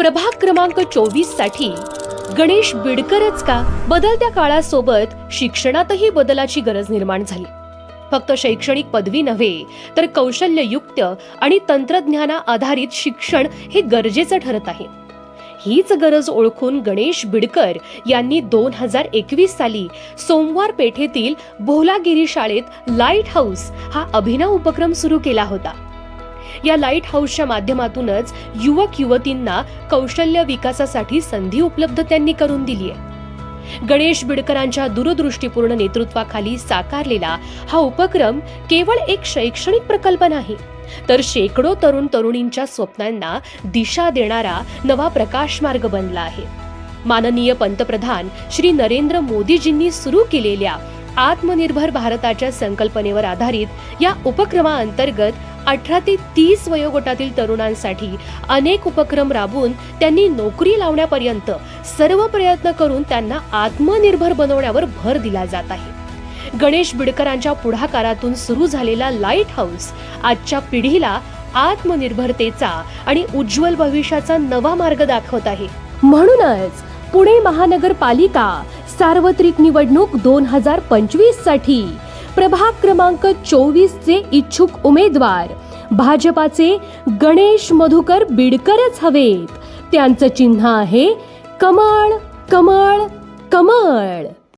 प्रभाग क्रमांक चोवीससाठी गणेश बिडकरच का? बदलत्या काळासोबत शिक्षणातही बदलाची गरज निर्माण झाली. फक्त शैक्षणिक पदवी नव्हे तर कौशल्ययुक्त आणि तंत्रज्ञाना आधारित शिक्षण हे गरजेचं ठरत आहे. हीच गरज ओळखून गणेश बिडकर यांनी दोन हजार एकवीस साली सोमवार पेठेतील भोलागिरी शाळेत लाइट हाऊस हा अभिनव उपक्रम सुरू केला होता. या लाइट हाऊसच्या माध्यमातूनच युवक युवतींना कौशल्य विकासासाठी संधी उपलब्ध त्यांनी करून दिली आहे. गणेश बिडकरांच्या दूरदृष्टीपूर्ण नेतृत्वाखाली साकारलेला हा उपक्रम केवळ एक शैक्षणिक प्रकल्प नाही तर शेकडो तरुण तरुणींच्या स्वप्नांना दिशा देणारा नवा प्रकाश मार्ग बनला आहे. माननीय पंतप्रधान श्री नरेंद्र मोदीजींनी सुरू केलेल्या आत्मनिर्भर भारताच्या संकल्पनेवर आधारित या उपक्रमाअंतर्गत अठरा ते तीस वयोगटातील तरुणांसाठी अनेक उपक्रम राबवून त्यांनी नोकरी लावण्यापर्यंत सर्व प्रयत्न करून त्यांना आत्मनिर्भर बनवण्यावर भर दिला जात आहे. गणेश बिडकरांच्या पुढाकारातून सुरू झालेला लाइट हाऊस आजच्या पिढीला आत्मनिर्भरतेचा आणि उज्ज्वल भविष्याचा नवा मार्ग दाखवत आहे. म्हणूनच पुणे महानगरपालिका सार्वत्रिक निवडणूक दोन हजार पंचवीससाठी प्रभाग क्रमांक चोवीस चे इच्छुक उमेदवार. भाजपाचे गणेश मधुकर बिडकरच हवेत. त्यांचं चिन्ह आहे कमळ कमळ कमळ.